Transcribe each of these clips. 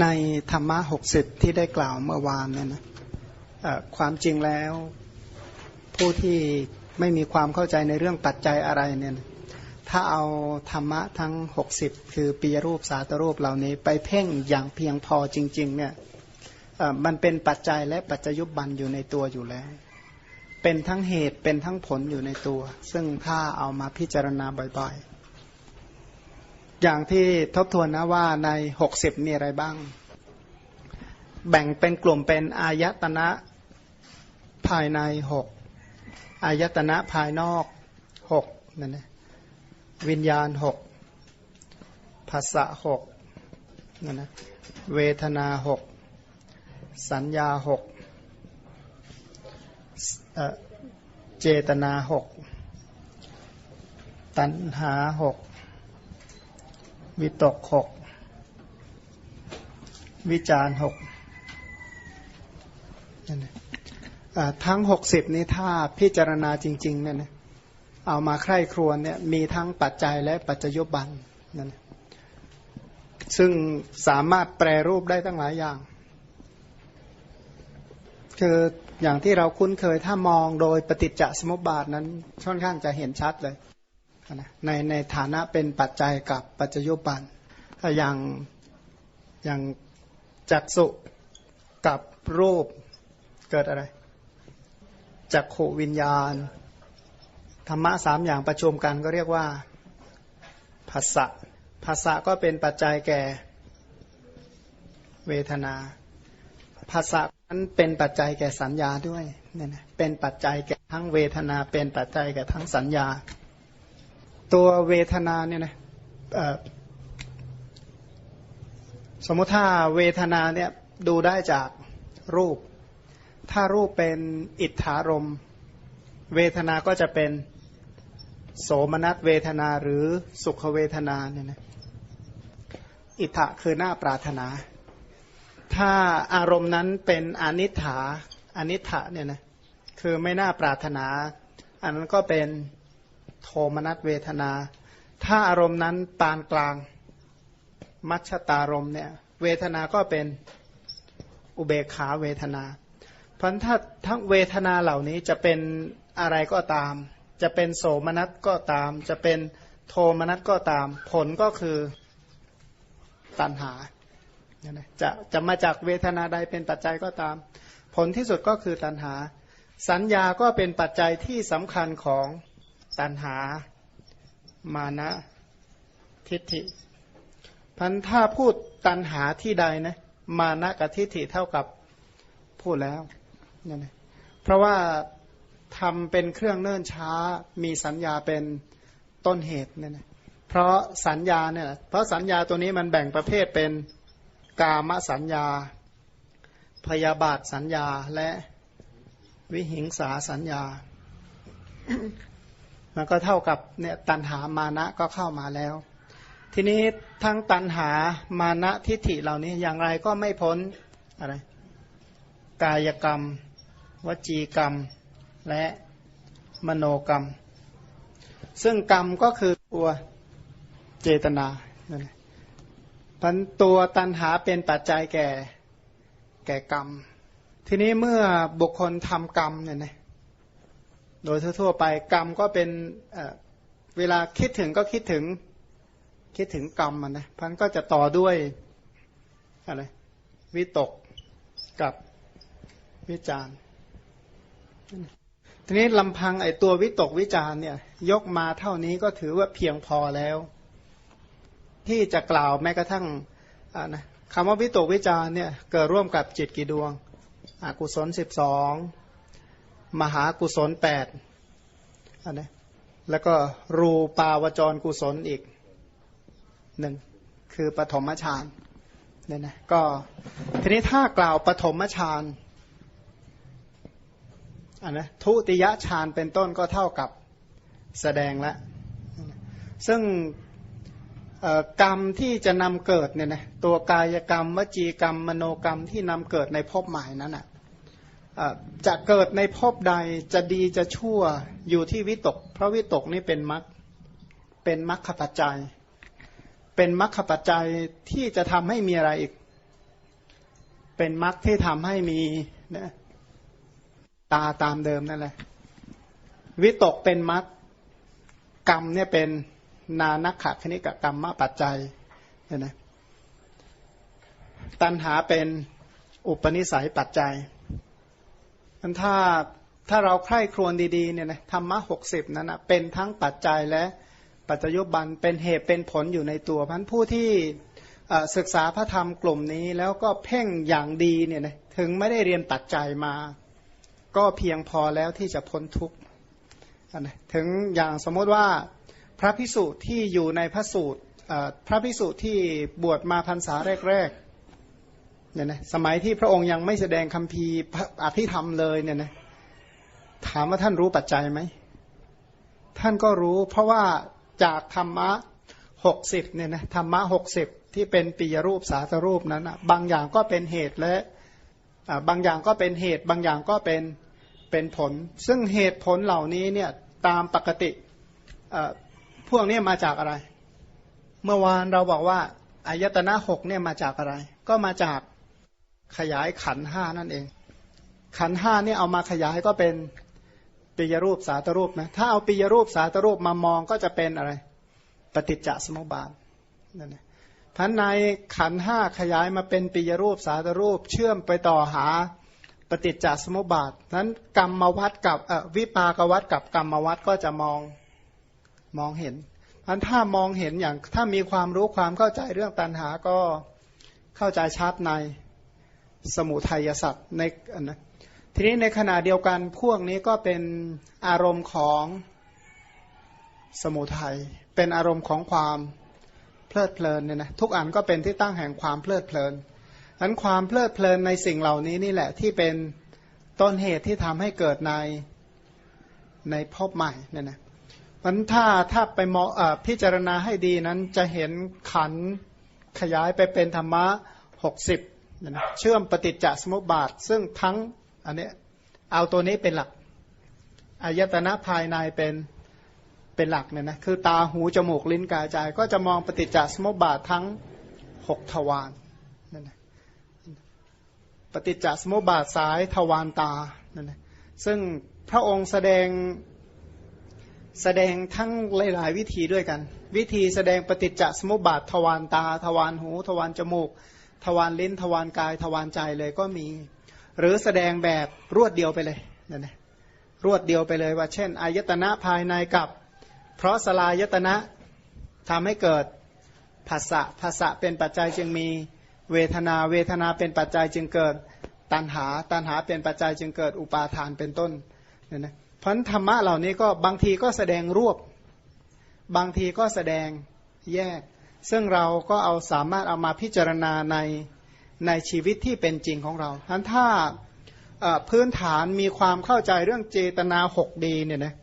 ในธรรมะหกสิบที่ได้กล่าวเมื่อวานเนี่ยนะความจริงแล้ว ผู้ที่ไม่มีความเข้าใจในเรื่องปัจจัยอะไรเนี่ยถ้าเอาธรรมะทั้ง60คือปีรูปสาตรูปเหล่านี้ ไปเพ่งอย่างเพียงพอจริง ๆ เนี่ยมันเป็นปัจจัยและปัจจยุบันอยู่ในตัวอยู่แล้ว เป็นทั้งเหตุเป็นทั้งผลอยู่ในตัว ซึ่งถ้าเอามาพิจารณาบ่อยๆ อย่างที่ทบทวนนะว่าใน60มีอะไรบ้าง แบ่งเป็นกลุ่มเป็นอายตนะภายในหกอายตนะภายนอกหกนั่นนะวิญญาณหกภาษะหกนั่นนะเวทนาหกสัญญาหกเจตนาหกตัณหาหก วิตกหกวิจารหกนั่นนะทั้งหกสิบนี้ถ้าพิจารณาจริง ๆ เนี่ยนะเอามาใคร่ครวญเนี่ยมีทั้งปัจจัยและปัจจยบันนั่นซึ่งสามารถแปรรูปได้ตั้งหลายอย่าง คืออย่างที่เราคุ้นเคยถ้ามองโดยปฏิจจสมุปบาทนั้นค่อนข้างจะเห็นชัดเลย นะในในฐานะเป็นปัจจัยกับปัจจยุบันถ้าอย่างอย่างจักสุกับรูปเกิดอะไร จักขวิญญาณ ธรรมะสามอย่างประชุมกันก็เรียกว่าภาษะภาษะก็เป็นปัจจัยแก่เวทนาภาษะนั้นเป็นปัจจัยแก่สัญญาด้วยเนี่ยนะเป็นปัจจัยแก่ทั้งเวทนา เป็นปัจจัยแก่ทั้งสัญญา ตัวเวทนาเนี่ยนะสมมติถ้าเวทนาเนี่ยดูได้จากรูป ถ้ารูปเป็นอิทธารม เวทนาก็จะเป็นโสมนัสเวทนาหรือสุขเวทนาเนี่ยนะอิทธะคือหน้าปรารถนา ถ้าอารมณ์นั้นเป็นอนิถาอนิถะเนี่ยนะคือไม่น่าปรารถนา อันนั้นก็เป็น โทมนัสเวทนา ถ้าอารมณ์นั้นปานกลาง มัชตารมเนี่ยเวทนาก็เป็นอุเบกขาเวทนาพันถ้าทั้งเวทนาเหล่านี้จะเป็นอะไรก็ตาม จะเป็นโสมนัสก็ตาม จะเป็นโทมนัสก็ตาม ผลก็คือตัณหาจะจะมาจากเวทนาใดเป็นปัจจัยก็ตาม ผลที่สุดก็คือตัณหา สัญญาก็เป็นปัจจัยที่สำคัญของ ตัณหา มานะ ทิฏฐิพันถ้าพูดตัณหาที่ใดนะ มานะกับทิฏฐิเท่ากับพูดแล้วนี่ยเพราะว่าทำเป็นเครื่องเนิ่นช้า มีสัญญาเป็นต้นเหตุเนี่ยนะเพราะสัญญาเนี่ยเพราะสัญญาตัวนี้มันแบ่งประเภทเป็นกามสัญญา พยาบาทสัญญาและวิหิงสาสัญญา มันก็เท่ากับเนี่ยตันหามานะก็เข้ามาแล้ว ทีนี้ทั้งตันหามานะทิฏฐิเหล่านี้อย่างไรก็ไม่พ้นอะไรกายกรรม วจีกรรม และมโนกรรม ซึ่งกรรมก็คือตัวเจตนาพันตัวตันหาเป็นปัจจัยแก่แก่กรรม ทีนี้เมื่อบุคคลทำกรรมเนี่ยนะ โดยทั่วไปกรรมก็เป็นเวลาคิดถึงก็คิดถึงคิดถึงกรรมมันนะพันก็จะต่อด้วยอะไรวิตกกับวิจารทีนี้ลำพังไอตัววิตกวิจารเนี่ย ยกมาเท่านี้ก็ถือว่าเพียงพอแล้ว ที่จะกล่าวแม้กระทั่งนะคำว่าวิตกวิจารเนี่ย เกิดร่วมกับจิตกี่ดวง อกุศลสิบสอง มหากุศลแปดอันนี้แล้วก็รูปาวจรกุศลอีกหนึ่งคือปฐมฌานเนี่ยนะก็ทีนี้ถ้ากล่าวปฐมฌานอันนะทุติยฌานเป็นต้นก็เท่ากับแสดงแล้วซึ่งกรรมที่จะนำเกิดเนี่ยนะตัวกายกรรม วจีกรรม มโนกรรมที่นำเกิดในภพหมายนั้นอะ จะเกิดในภพใดจะดีจะชั่วอยู่ที่วิตก เพราะวิตกนี่เป็นมรรคเป็นมรรคปัจจัย เป็นมรรคปัจจัยที่จะทำให้มีอะไรอีก เป็นมรรคที่ทำให้มีนะตาตามเดิมนั่นแหละวิตกเป็นมรรคกรรมเนี่ยเป็นนานักขะคณิกกรรมมปัจจัยเนี่ยนะตัณหาเป็นอุปนิสัยปัจจัย มันถ้าถ้าเราใคร่ครวญดีๆเนี่ยนะธรรมะหกสิบนั้นนะเป็นทั้งปัจจัยและปัจจยบันเป็นเหตุเป็นผลอยู่ในตัวพันผู้ที่ศึกษาพระธรรมกลุ่มนี้แล้วก็เพ่งอย่างดีเนี่ยนะถึงไม่ได้เรียนปัจจัยมา ก็เพียงพอแล้วที่จะพ้นทุกข์นะถึงอย่างสมมติว่าพระพิสุที่อยู่ในพระสูตรพระพิสุที่บวชมาพรรษาแรกๆ เนี่ยนะสมัยที่พระองค์ยังไม่แสดงคำพีอภิธรรมเลยเนี่ยนะถามว่าท่านรู้ปัจจัยไหม ท่านก็รู้ เพราะว่าจากธรรมะหกสิบเนี่ยนะธรรมะหกสิบที่เป็นปิยรูปสาสรูปนั้นนะบางอย่างก็เป็นเหตุและบางอย่างก็เป็นเหตุ บางอย่างก็เป็นเป็นผล ซึ่งเหตุผลเหล่านี้เนี่ยตามปกติพวกนี้มาจากอะไร เมื่อวานเราบอกว่าอายตนะหกเนี่ยมาจากอะไร ก็มาจาก ขยายขันห้านั่นเอง ขันห้าเนี่ยเอามาขยายก็เป็นปิยรูปสาตรูปนะถ้าเอาปิยรูปสาตรูปมามองก็จะเป็นอะไร ปฏิจจสมุปบาทนั่นนะพันในขันห้าขยายมาเป็นปิยรูปสาตรูป เชื่อมไปต่อหาปฏิจจสมุปบาทนั้นกรรมวัดกับวิปากวัดกับกรรมวัดก็จะมองมองเห็นพันถ้ามองเห็นอย่างถ้ามีความรู้ความเข้าใจเรื่องตัณหาก็เข้าใจชัดใน สมุทัยสัตว์ในนะทีนี้ในขณะเดียวกันพวกนี้ก็เป็นอารมณ์ของสมุทัยเป็นอารมณ์ของความเพลิดเพลินเนี่ยนะทุกอันก็เป็นที่ตั้งแห่งความเพลิดเพลินนั้นความเพลิดเพลินในสิ่งเหล่านี้นี่แหละที่เป็นต้นเหตุที่ทำให้เกิดในในภพใหม่เนี่ยนะมันถ้าถ้าไปมองพิจารณาให้ดีนั้นจะเห็นขันขยายไปเป็นธรรมะหกสิบ เชื่อมปฏิจจสมุปบาท ซึ่งทั้งอันนี้เอาตัวนี้เป็นหลักอายตนะภายในเป็นเป็นหลักเนี่ยนะคือตาหูจมูกลิ้นกายใจ ก็จะมองปฏิจจสมุปบาททั้งหกทวารนั่นนะปฏิจจสมุปบาทสายทวารตานั่นนะซึ่งพระองค์แสดงแสดงทั้งหลาย ๆ วิธีด้วยกัน วิธีแสดงปฏิจจสมุปบาททวารตา ทวารหู ทวารจมูก ทวารลิ้นทวารกายทวารใจเลยก็มี หรือแสดงแบบรวดเดียวไปเลยนั่นนะรวดเดียวไปเลยว่า เช่น อายตนะภายในกับ เพราะสลายตนะทำให้เกิดภาษะภาษะเป็นปัจจัยจึงมีเวทนาเวทนาเป็นปัจจัยจึงเกิดตัณหา ตัณหาเป็นปัจจัยจึงเกิดอุปาทานเป็นต้นเนี่ยนะพันธรรมะเหล่านี้ก็บางทีก็แสดงรวบบางทีก็แสดงแยก ซึ่งเราก็เอาสามารถเอามาพิจารณาในในชีวิตที่เป็นจริงของเราทั้นถ้าพื้นฐานมีความเข้าใจเรื่องเจตนาหกดีเนี่ยนะ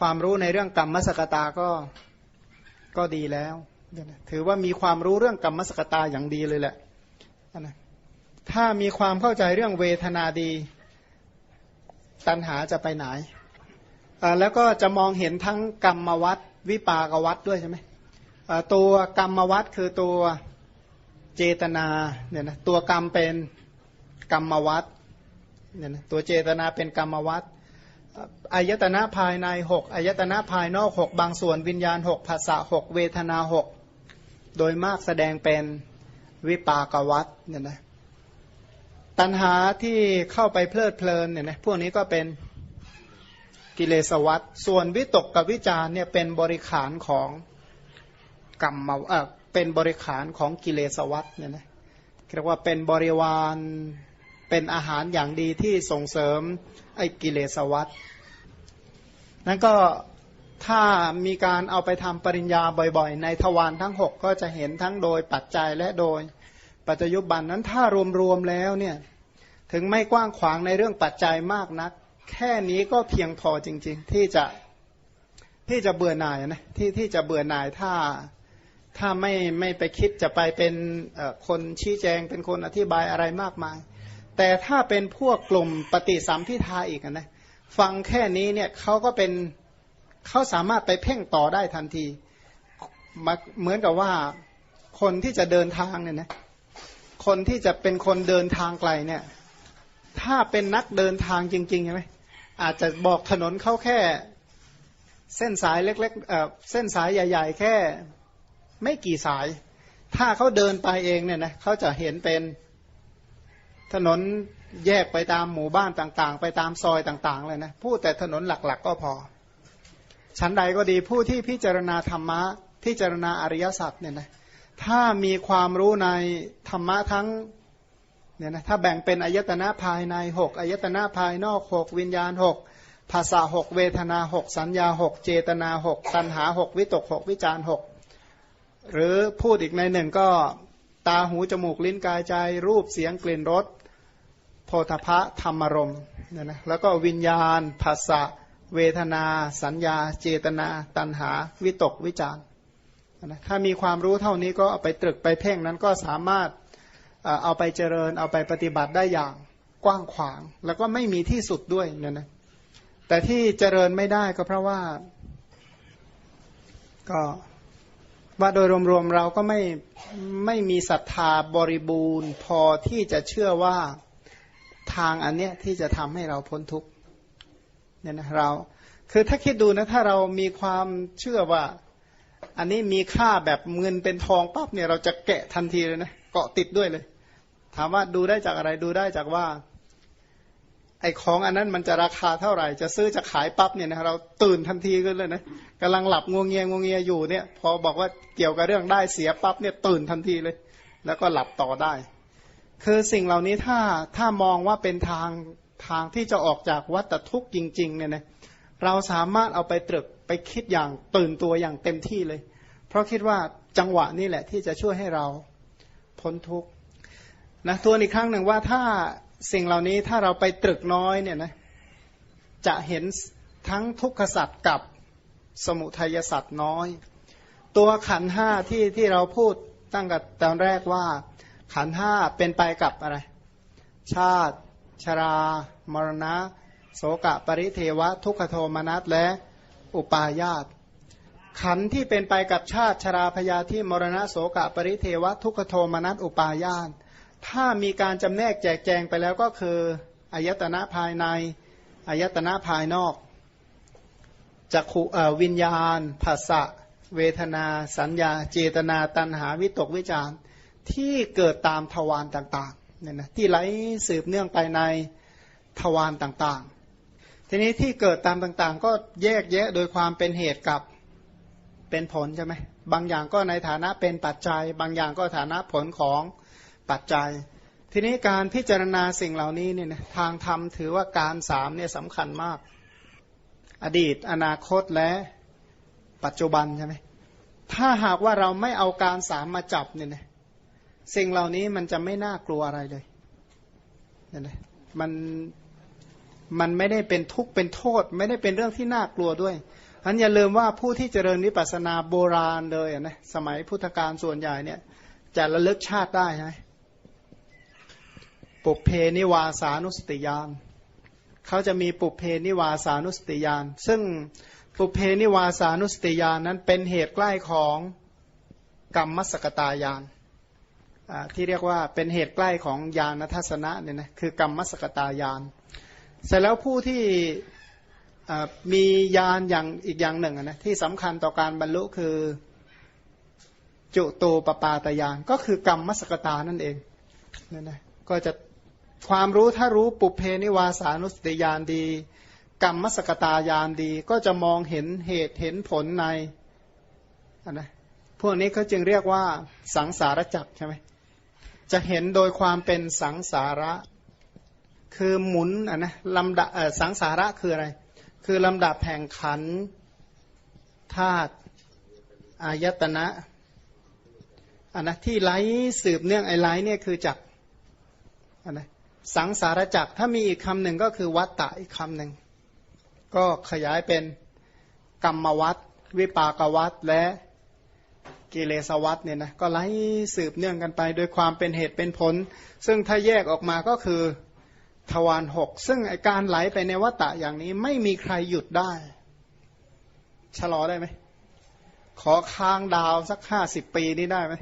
ความรู้ในเรื่องกรรมสกตาก็ก็ดีแล้ว ถือว่ามีความรู้เรื่องกรรมมสกตาอย่างดีเลยแหละนะถ้ามีความเข้าใจเรื่องเวทนาดี ตัณหาจะไปไหน แล้วก็จะมองเห็นทั้งกรรมวัดวิปากวัดด้วยใช่ไหม ตัวกรรมวัดคือตัวเจตนาเนี่ยนะตัวกรรมเป็นกรรมวัตเนี่ยนะตัวเจตนาเป็นกรรมวัตอายตนะภายในหกอายตนะภายนอกหกบางส่วนวิญญาณหกภาษาหกเวทนาหกโดยมากแสดงเป็นวิปากวัตเนี่ยนะตัณหาที่เข้าไปเพลิดเพลินเนี่ยนะพวกนี้ก็เป็นกิเลสวัตส่วนวิตกกับวิจารเนี่ยเป็นบริขารของ กรรมเออเป็นบริขารของกิเลสวัตเนี่ยนะเรียกว่าเป็นบริวารเป็นอาหารอย่างดีที่ส่งเสริมไอ้กิเลสวัตนั้นก็ถ้ามีการเอาไปทำปริญญาบ่อยๆ ในทวารทั้ง 6 ก็จะเห็นทั้งโดยปัจจัยและโดยปัจจยุบันนั้นถ้ารวมๆแล้วเนี่ยถึงไม่กว้างขวางในเรื่องปัจจัยมากนัก แค่นี้ก็เพียงพอจริง ๆ ที่จะที่จะเบื่อหน่ายนะที่ที่จะเบื่อหน่ายถ้า ถ้าไม่ไม่ไปคิดจะไปเป็นคนชี้แจงเป็นคนอธิบายอะไรมากมาย แต่ถ้าเป็นพวกกลุ่มปฏิสัมพิทาอีกนะฟังแค่นี้เนี่ยเขาก็เป็นเขาสามารถไปเพ่งต่อได้ทันที เหมือนกับว่าคนที่จะเดินทางเนี่ยนะคนที่จะเป็นคนเดินทางไกลเนี่ย ถ้าเป็นนักเดินทางจริงๆใช่ไหมอาจจะบอกถนนเขาแค่ เส้นสายเล็กๆเเส้นสายใหญ่ ๆ แค่ ไม่กี่สาย ถ้าเขาเดินไปเองเนี่ยนะเขาจะเห็นเป็นถนนแยกไปตามหมู่บ้านต่างๆ ไปตามซอยต่างๆ เลยนะพูดแต่ถนนหลักๆ ก็พอ ชั้นใดก็ดีผู้ที่พิจารณาธรรมะพิจารณาอริยสัจเนี่ยนะถ้ามีความรู้ในธรรมะทั้งเนี่ยนะถ้าแบ่งเป็นอายตนะภายในหกอายตนะภายนอกหกวิญญาณหกภาษาหกเวทนาหกสัญญาหกเจตนาหกตัณหาหกวิตกหกวิจารหก หรือพูดอีกในหนึ่งก็ตาหูจมูกลิ้นกายใจ รูปเสียงกลิ่นรสโพธพะธรรมรมเนี่ยนะแล้วก็วิญญาณภาษาเวทนา สัญญา เจตนา ตัณหา วิตกวิจารนะถ้ามีความรู้เท่านี้ก็เอาไปตรึกไปเพ่งนั้นก็สามารถเอาไปเจริญเอาไปปฏิบัติได้อย่างกว้างขวาง แล้วก็ไม่มีที่สุดด้วยเนี่ยนะแต่ที่เจริญไม่ได้ก็เพราะว่าก็ ว่าโดยรวมๆเราก็ไม่ไม่มีศรัทธาบริบูรณ์พอที่จะเชื่อว่าทางอันเนี้ยที่จะทำให้เราพ้นทุกข์เนี่ยนะเรา คือถ้าคิดดูนะถ้าเรามีความเชื่อว่า อันนี้มีค่าแบบเงินเป็นทองปั๊บเนี่ยเราจะแกะทันทีเลยนะเกาะติดด้วยเลย ถามว่าดูได้จากอะไรดูได้จากว่า ไอ้ของอันนั้นมันจะราคาเท่าไหร่ จะซื้อจะขายปั๊บเนี่ยนะเราตื่นทันทีกันเลยนะกำลังหลับงวงเงียงวงเงียอยู่เนี่ย พอบอกว่าเกี่ยวกับเรื่องได้เสียปั๊บเนี่ยตื่นทันทีเลย แล้วก็หลับต่อได้ คือสิ่งเหล่านี้ถ้าถ้ามองว่าเป็นทางทางที่จะออกจากวัฏทุกข์จริง ๆ เนี่ยนะเราสามารถเอาไปตรึกไปคิดอย่างตื่นตัวอย่างเต็มที่เลย เพราะคิดว่าจังหวะนี้แหละที่จะช่วยให้เราพ้นทุกข์นะตัวอีกครั้งหนึ่งว่าถ้า สิ่งเหล่านี้ถ้าเราไปตรึกน้อยเนี่ยนะจะเห็นทั้งทุกขสัตว์กับสมุทัยสัตว์น้อย ตัวขันห้าที่ที่เราพูดตั้งแต่ตอนแรกว่า ขันห้าเป็นไปกับอะไร ชาติ ชรา มรณะ โสกะ ปริเทวะ ทุกขโทมนัสและอุปาญาตขันที่เป็นไปกับชาติชราพยาที่มรณะโสกะ ปริเทวะ ทุกขโทมนัสอุปาญาต ถ้ามีการจำแนกแจกแจงไปแล้วก็คืออายตนะภายในอายตนะภายนอกจักขุวิญญาณภาษะเวทนา สัญญา เจตนา ตัณหาวิตกวิจารที่เกิดตามทวารต่างๆเนี่ยนะที่ไหลสืบเนื่องไปในทวารต่างๆ ทีนี้ที่เกิดตามต่างๆ ก็แยกแยะโดยความเป็นเหตุกับเป็นผลใช่ไหมบางอย่างก็ในฐานะเป็นปัจจัย บางอย่างก็ฐานะผลของ ปัจจัย ทีนี้การพิจารณาสิ่งเหล่านี้เนี่ยทางธรรมถือว่าการสามเนี่ยสำคัญมาก อดีต อนาคตและปัจจุบันใช่ไหมถ้าหากว่าเราไม่เอาการสามมาจับเนี่ยนะสิ่งเหล่านี้มันจะไม่น่ากลัวอะไรเลยเนี่ยนะมันมันไม่ได้เป็นทุกข์เป็นโทษ ไม่ได้เป็นเรื่องที่น่ากลัวด้วยอันอย่าลืมว่าผู้ที่เจริญนิพพานาโบราณเลยนะสมัยพุทธกาลส่วนใหญ่เนี่ยจะระลึกชาติได้ใช่ไหม ปุเพนิวาสานุสติยานเขาจะมีปุเพนิวาสานุสติยาน ซึ่งปุเพนิวาสานุสติยานนั้นเป็นเหตุใกล้ของกรรมมสกตายานที่เรียกว่าเป็นเหตุใกล้ของยานทัศนะเนี่ยนะคือกรรมมสกตายาน เสร็จแล้วผู้ที่มียานอย่างอีกอย่างหนึ่งนะที่สำคัญต่อการบรรลุคือจุตูปปาตยานก็คือกรรมมสกตานั่นเองนั่นนะก็จะ ความรู้ถ้ารู้ปุเพนิวาสานุสติยานดี กรรมสกตายานดี ก็จะมองเห็นเหตุเห็นผลในนนะพวกนี้เขาจึงเรียกว่าสังสารจักใช่ไหมจะเห็นโดยความเป็นสังสาระ คือหมุนอะนะลำดับสังสาระคืออะไร คือลำดับแห่งขันธาตุอายตนะอันนะที่ไล่สืบเนื่องไอ้ไล่เนี่ยคือจักอันนะ สังสารจักถ้ามีอีกคำหนึ่งก็คือวัตตะอีกคำหนึ่งก็ขยายเป็นกรรมวัตวิปากวัตและกิเลสวัตเนี่ยนะก็ไล่สืบเนื่องกันไป โดยความเป็นเหตุเป็นผล ซึ่งถ้าแยกออกมาก็คือทวารหกซึ่งการไหลไปในวัตตะอย่างนี้ไม่มีใครหยุดได้ชะลอได้ไหมขอค้างดาวสักห้าสิบปีนี้ได้ไหม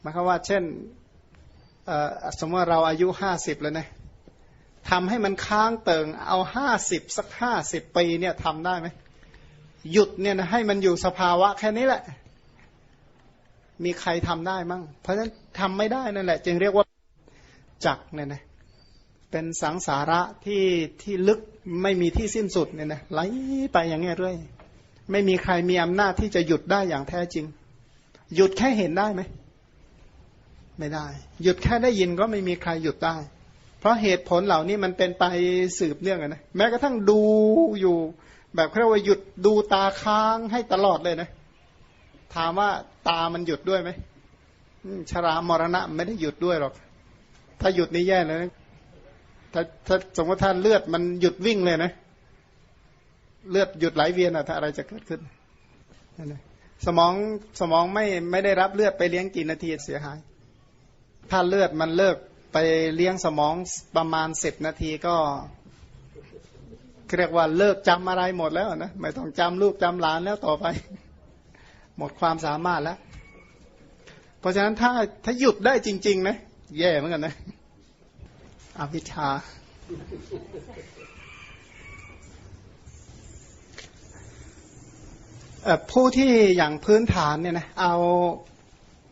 หมายความว่า เช่น สมมติเราอายุห้าสิบแล้วนะทำให้มันค้างเติงเอาห้าสิบสักห้าสิบปีเนี่ยทำได้ไหมหยุดเนี่ยนะให้มันอยู่สภาวะแค่นี้แหละ มีใครทำได้มั่งเพราะฉะนั้นทำไม่ได้นั่นแหละ จึงเรียกว่าจักเนี่ยนะเป็นสังสาระที่ที่ลึกไม่มีที่สิ้นสุดเนี่ยนะไหลไปอย่างเงี้ยเรื่อย ไม่มีใครมีอำนาจที่จะหยุดได้อย่างแท้จริง หยุดแค่เห็นได้ไหม ไม่ได้ หยุดแค่ได้ยินก็ไม่มีใครหยุดได้ เพราะเหตุผลเหล่านี้มันเป็นไปสืบเนื่องนนะแม้กระทั่งดูอยู่ แบบเรียกว่าหยุดดูตาค้างให้ตลอดเลยนะถามว่าตามันหยุดด้วยไหมชรามรณะไม่ได้หยุดด้วยหรอก ถ้าหยุดนี่แย่เลยนะถ้าถ้าสมมติท่านเลือดมันหยุดวิ่งเลยนะ เลือดหยุดไหลเวียนอะถ้าอะไรจะเกิดขึ้นนั่นสมองสมองไม่ไม่ได้รับเลือดไปเลี้ยงกี่นาทีเสียหาย ถ้าเลือดมันเลิกไปเลี้ยงสมองประมาณสิบนาทีก็เรียกว่าเลิกจำอะไรหมดแล้วนะไม่ต้องจำลูกจำหลานแล้วต่อไป หมดความสามารถแล้ว เพราะฉะนั้นถ้าถ้าหยุดได้จริง ๆ นะ แย่เหมือนกันนะอวิชา ผู้ที่อย่างพื้นฐานเนี่ยนะเอา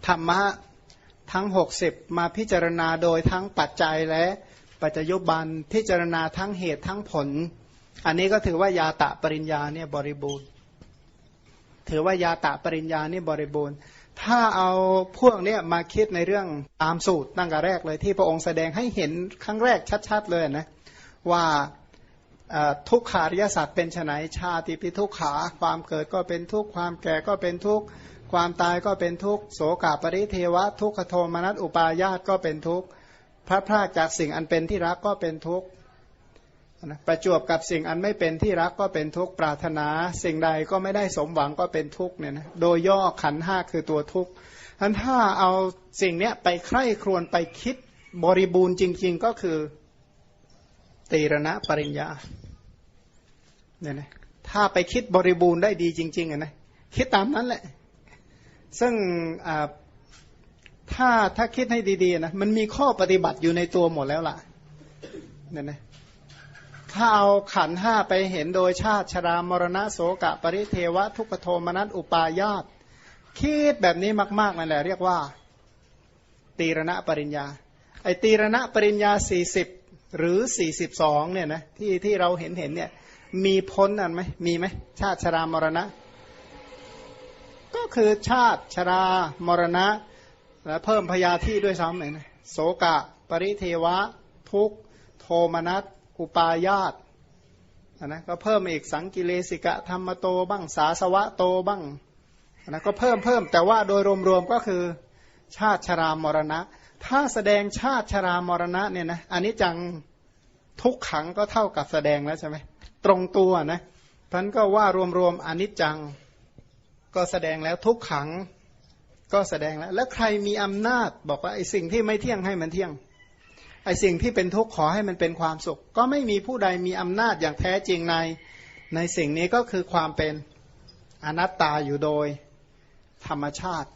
ธรรมะ ทั้งหกสิบมาพิจารณาโดยทั้งปัจจัยและปัจจยุบันพิจารณาทั้งเหตุทั้งผล อันนี้ก็ถือว่ายาตะปริญญาเนี่ยบริบูรณ์ ถือว่ายาตะปริญญานี่บริบูรณ์ ถ้าเอาพวกเนี้มาคิดในเรื่องตามสูตรตั้งแต่แรกเลยที่พระองค์แสดงให้เห็นครั้งแรกชัดๆเลยนะว่าทุกขาริยสัตว์เป็นไนชาติพิทุกขาความเกิดก็เป็นทุกความแก่ก็เป็นทุก ความตายก็เป็นทุกโสกาปริเทวะ ทุกขโทมนัสอุปาญาตก็เป็นทุกพระพรากจากสิ่งอันเป็นที่รักก็เป็นทุกนะประจวบกับสิ่งอันไม่เป็นที่รักก็เป็นทุกปรารถนาสิ่งใดก็ไม่ได้สมหวังก็เป็นทุกเนี่ยนะโดยย่อขันห้าคือตัวทุกท่านถ้าเอาสิ่งเนี้ยไปใคร่ครวญไปคิดบริบูรณ์จริง ๆ ก็คือตีรณะปริญญาเนี่ยนะถ้าไปคิดบริบูรณ์ได้ดีจริงๆนะคิดตามนั้นแหละ ซึ่งถ้าถ้าคิดให้ดีๆนะมันมีข้อปฏิบัติอยู่ในตัวหมดแล้วล่ะเนี่ยนะถ้าเอาขันห้าไปเห็นโดยชาติชรามรณะโสกะ ปริเทวะ ทุกโทมนัสอุปาญาตคิดแบบนี้มาก ๆ นั่นแหละเรียกว่า ตีรณะปริญญา ไอตีรณะปริญญาสี่สิบหรือสี่สิบสองเนี่ยนะที่ที่เราเห็นเห็นเนี่ยมีพ้นอันไหมมีไหมชาติชรามรณะ ก็คือชาติชรามรณะ และเพิ่มพยาธิด้วยซ้ำเลยนะโสกะ ปริเทวะ ทุกโทมนัสอุปาญาตนะก็เพิ่มอีกสังกิเลสิกะธรรมโตบ้างสาสวะโตบ้างนะก็เพิ่มเพิ่มแต่ว่าโดยรวมๆก็คือชาติชรามรณะ ถ้าแสดงชาติชรามรณะเนี่ยนะอันนี้จังทุกขังก็เท่ากับแสดงแล้วใช่ไหมตรงตัวนะท่านก็ว่ารวมๆอนิจจัง ก็แสดงแล้วทุกขังก็แสดงแล้ว แล้วใครมีอำนาจบอกว่าไอ้สิ่งที่ไม่เที่ยงให้มันเที่ยงไอ้สิ่งที่เป็นทุกข์ขอให้มันเป็นความสุข ก็ไม่มีผู้ใดมีอำนาจอย่างแท้จริงในในสิ่งนี้ก็คือความเป็นอนัตตาอยู่โดยธรรมชาติ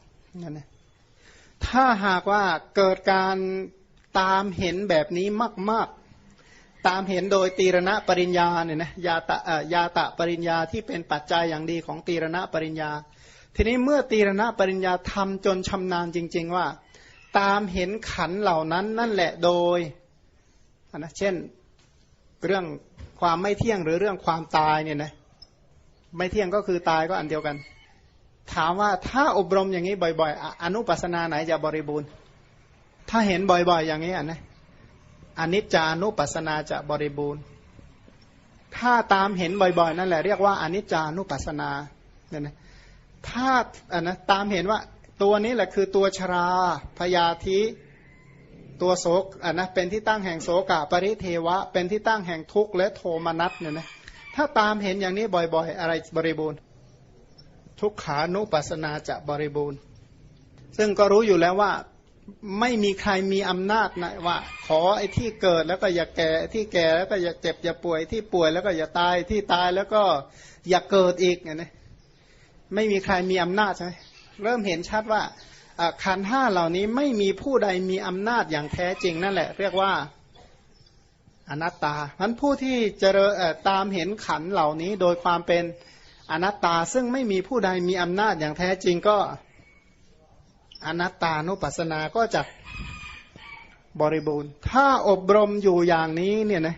นั่นนะถ้าหากว่าเกิดการตามเห็นแบบนี้มากๆ ตามเห็นโดยตีรณะปริญญาเนี่ยนะยาตะยาตะปริญญาที่เป็นปัจจัยอย่างดีของตีรณะปริญญา ทีนี้เมื่อตีรณะปริญญาทำจนชำนาญจริง ๆ ว่า ตามเห็นขันเหล่านั้นนั่นแหละโดยนะเช่นเรื่องความไม่เที่ยงหรือเรื่องความตายเนี่ยนะไม่เที่ยงก็คือตายก็อันเดียวกัน ถามว่าถ้าอบรมอย่างนี้บ่อย ๆ อนุปัสนาไหนจะบริบูรณ์ ถ้าเห็นบ่อย ๆ อย่างนี้อะนะ อนิจจานุปัสนาจะบริบูรณ์ ถ้าตามเห็นบ่อยๆ นั่นแหละเรียกว่าอนิจจานุปัสนาเนี่ยนะถ้าอะนะตามเห็นว่าตัวนี้แหละคือตัวชราพยาธิตัวโศกอะนะเป็นที่ตั้งแห่งโศกะปริเทวะ เป็นที่ตั้งแห่งทุกข์และโทมนัสเนี่ยนะถ้าตามเห็นอย่างนี้บ่อยๆ อะไรบริบูรณ์ ทุกขานุปัสนาจะบริบูรณ์ ซึ่งก็รู้อยู่แล้วว่า ไม่มีใครมีอำนาจนะว่า ขอไอ้ที่เกิดแล้วก็อย่าแก่ที่แก่แล้วก็อย่าเจ็บอย่าป่วยที่ป่วยแล้วก็อย่าตายที่ตายแล้วก็อย่าเกิดอีกเนี่ยนะไม่มีใครมีอำนาจใช่ไหมเริ่มเห็นชัดว่าขันห้าเหล่านี้ไม่มีผู้ใดมีอำนาจอย่างแท้จริงนั่นแหละ เรียกว่าอนัตตาพันผู้ที่เจริญเออตามเห็นขันเหล่านี้โดยความเป็นอนัตตาซึ่งไม่มีผู้ใดมีอำนาจอย่างแท้จริงก็ อนัตตานุปัสสนาก็จะบริบูรณ์ ถ้าอบรมอยู่อย่างนี้เนี่ยนะ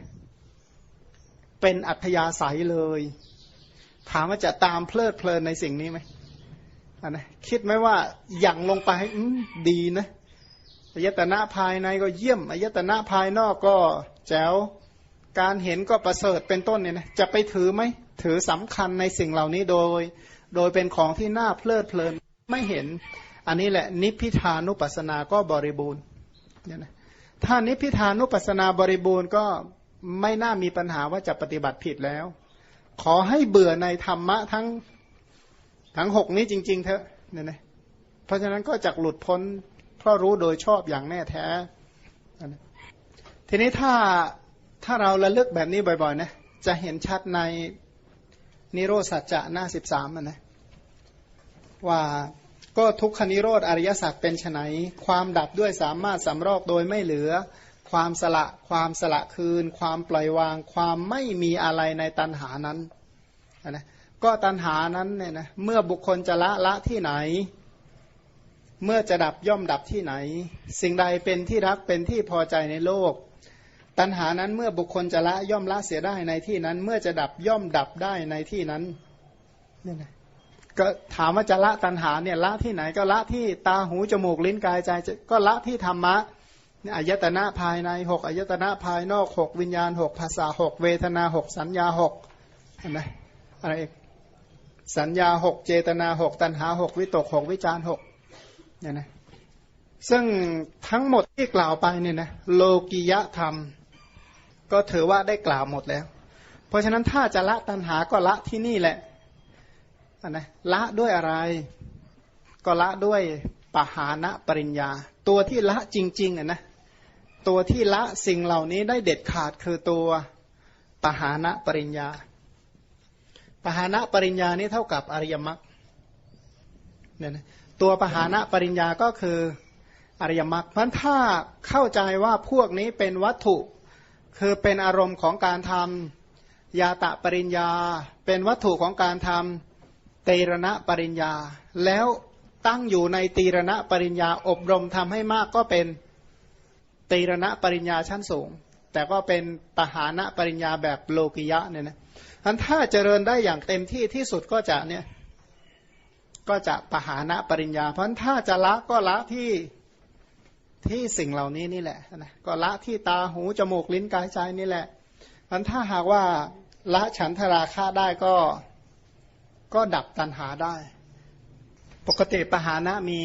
เป็นอัธยาศัยเลย ถามว่าจะตามเพลิดเพลินในสิ่งนี้ไหมอันนะคิดไหมว่าอย่างลงไปดีนะอายตนะภายในก็เยี่ยมอายตนะภายนอกก็แจ๋วการเห็นก็ประเสริฐเป็นต้นเนี่ยนะจะไปถือไหมถือสำคัญในสิ่งเหล่านี้โดย โดยเป็นของที่น่าเพลิดเพลินไม่เห็น อันนี้แหละนิพพิทานุปัสสนาก็บริบูรณ์เนี่ยนะถ้านิพพิทานุปัสสนาบริบูรณ์ก็ไม่น่ามีปัญหาว่าจะปฏิบัติผิดแล้ว ขอให้เบื่อในธรรมะทั้งทั้งหกนี้จริง ๆ เถอะเนี่ยนะเพราะฉะนั้นก็จะหลุดพ้นเพราะรู้โดยชอบอย่างแน่แท้ ทีนี้ถ้าถ้าเราระลึกแบบนี้บ่อยๆนะจะเห็นชัดในนิโรธสัจจะหน้าสิบสามนะว่า ก็ทุกขนิโรธอริยสัจเป็นไนความดับด้วยสามารถสำรอกโดยไม่เหลือ ความสละ ความสละคืน ความปล่อยวาง ความไม่มีอะไรในตัณหานั้นนะก็ตัณหานั้นเนี่ยนะเมื่อบุคคลจะละละที่ไหน เมื่อจะดับย่อมดับที่ไหน สิ่งใดเป็นที่รักเป็นที่พอใจในโลก ตัณหานั้นเมื่อบุคคลจะละย่อมละเสียได้ในที่นั้น เมื่อจะดับย่อมดับได้ในที่นั้นเนี่ยนะ ก็ถามว่าจะละตัณหาเนี่ยละที่ไหนก็ละที่ตาหูจมูกลิ้นกายใจก็ละที่ธรรมะอายตนะภายในหกอายตนะภายนอกหกวิญญาณหกภาษาหกเวทนาหกสัญญาหกเห็นไหมอะไรอีกสัญญาหกเจตนาหกตัณหาหกวิตกหกวิจารหกเนี่ยนะซึ่งทั้งหมดที่กล่าวไปเนี่ยนะโลกิยธรรม ก็ถือว่าได้กล่าวหมดแล้ว เพราะฉะนั้นถ้าจะละตัณหาก็ละที่นี่แหละ นะละด้วยอะไร ก็ละด้วยปหานะปริญญา ตัวที่ละจริงๆอะนะตัวที่ละสิ่งเหล่านี้ได้เด็ดขาดคือตัวปหานะปริญญา ปหานะปริญญานี้เท่ากับอริยมรรคเนี่ยนะตัวปหานะปริญญาก็คืออริยมรรคเพราะถ้าเข้าใจว่าพวกนี้เป็นวัตถุ คือเป็นอารมณ์ของการทำยาตะปริญญา เป็นวัตถุของการทำ ตรณะปริญญา แล้วตั้งอยู่ในตีรณะปริญญาอบรมทำให้มากก็เป็นตีรณะปริญญาชั้นสูง แต่ก็เป็นปหานะปริญญาแบบโลกิยะเนี่ยนะท่านถ้าเจริญได้อย่างเต็มที่ที่สุดก็จะเนี่ยก็จะปหานะปริญญา เพราะถ้าจะละก็ละที่ที่สิ่งเหล่านี้นี่แหละนะก็ละที่ตาหูจมูกลิ้นกายใจนี่แหละพันถ้าหากว่าละฉันทราคาได้ก็ ก็ดับตัณหาได้ ปกติปหานะมี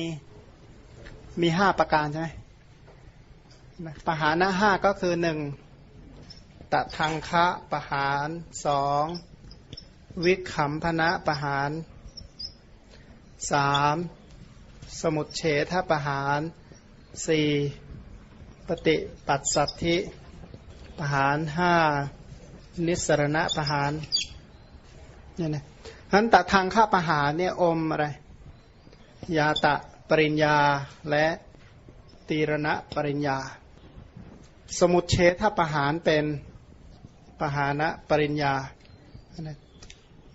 มีห้าประการใช่ไหมปหานะห้าก็คือหนึ่งตะทางคะปหารสองวิขำพนะปหารสามสมุดเฉทปหารสี่ปฏิปัตสัตธิปหารห้านิสรณะปหารเนี่ยนะ นั้นตะทางข้าประหารเนี่ยอมอะไร ยาตะปริญญาและตีรณะปริญญา สมุดเฉทประหารเป็นปหานะปริญญา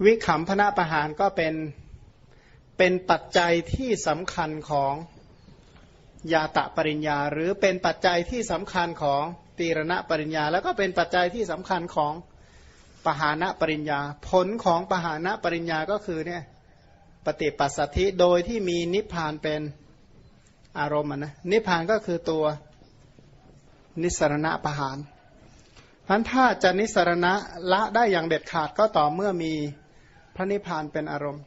วิขำพนะประหารก็เป็นเป็นปัจจัยที่สำคัญของยาตะปริญญา หรือเป็นปัจจัยที่สำคัญของตีรณะปริญญา แล้วก็เป็นปัจจัยที่สำคัญของ ปหานะปริญญา ผลของปหานะปริญญาก็คือเนี่ยปฏิปัสสธิโดยที่มีนิพพานเป็นอารมณ์นะนิพพานก็คือตัวนิสรณะปหานพันถ้าจะนิสรณะละได้อย่างเด็ดขาดก็ต่อเมื่อมีพระนิพพานเป็นอารมณ์